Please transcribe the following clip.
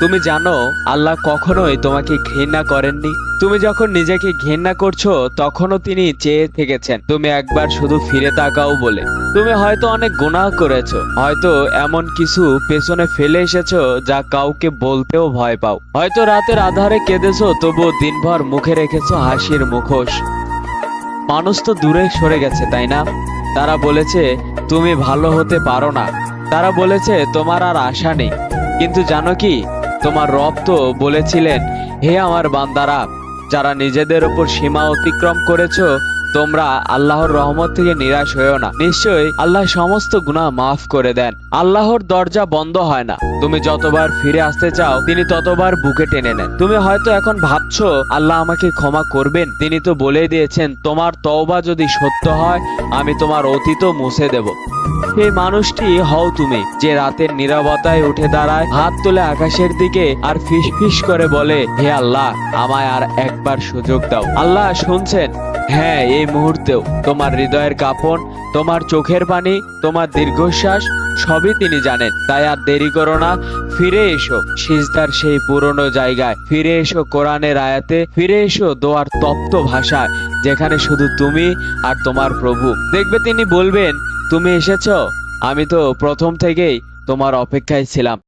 তুমি জানো, আল্লাহ কখনোই তোমাকে ঘৃণা করেননি। তুমি যখন নিজেকে ঘৃণা করছ, তখনও তিনি চেয়ে থেকেছেন। তুমি একবার শুধু ফিরে তাকাও বলে। তুমি হয়তো অনেক গুনাহ করেছ, হয়তো এমন কিছু পেছনে ফেলে এসেছ যা কাউকে বলতেও ভয় পাও। হয়তো রাতের আধারে কেঁদেছো, তবুও দিনভর মুখে রেখেছো হাসির মুখোশ। মানুষ তো দূরে সরে গেছে, তাই না? তারা বলেছে, তুমি ভালো হতে পারো না। তারা বলেছে, তোমার আর আশা নেই। কিন্তু জানো কি? তোমার রব তো বলেছিলেন হে আমার বান্দারা যারা নিজেদের উপর সীমা অতিক্রম করেছ তোমরা আল্লাহর রহমত থেকে নিরাশ হয়েও না। নিশ্চয়ই আল্লাহ সমস্ত গুনাহ মাফ করে দেন। আল্লাহর দরজা বন্ধ হয় না। তুমি যতবার ফিরে আসতে চাও, তিনি ততবার বুকে টেনে নেন। তুমি হয়তো এখন ভাবছ, আল্লাহ আমাকে ক্ষমা করবেন। তিনি তো বলেই দিয়েছেন, তোমার তওবা যদি সত্য হয়, আমি তোমার অতীতও মুছে দেব। সেই মানুষটি, হও তুমি, যে রাতের নীরবতায় উঠে দাঁড়ায়, হাত তুলে আকাশের দিকে আর ফিস ফিস করে বলে, হে আল্লাহ, আমায় আর একবার সুযোগ দাও। আল্লাহ শুনছেন। হ্যাঁ এই মুহূর্তেও তোমার হৃদয়ের কাঁপন, তোমার চোখের পানি, তোমার দীর্ঘশ্বাস, সবই তিনি জানেন। তাই আর দেরি করো না, ফিরে এসো সিজদার সেই পুরনো জায়গায়। ফিরে এসো কোরআনের আয়াতে, ফিরে এসো দোয়ার তপ্ত ভাষায়, যেখানে শুধু তুমি আর তোমার প্রভু। দেখবে তিনি বলবেন, তুমি এসেছ? আমি তো প্রথম থেকেই তোমার অপেক্ষায় ছিলাম।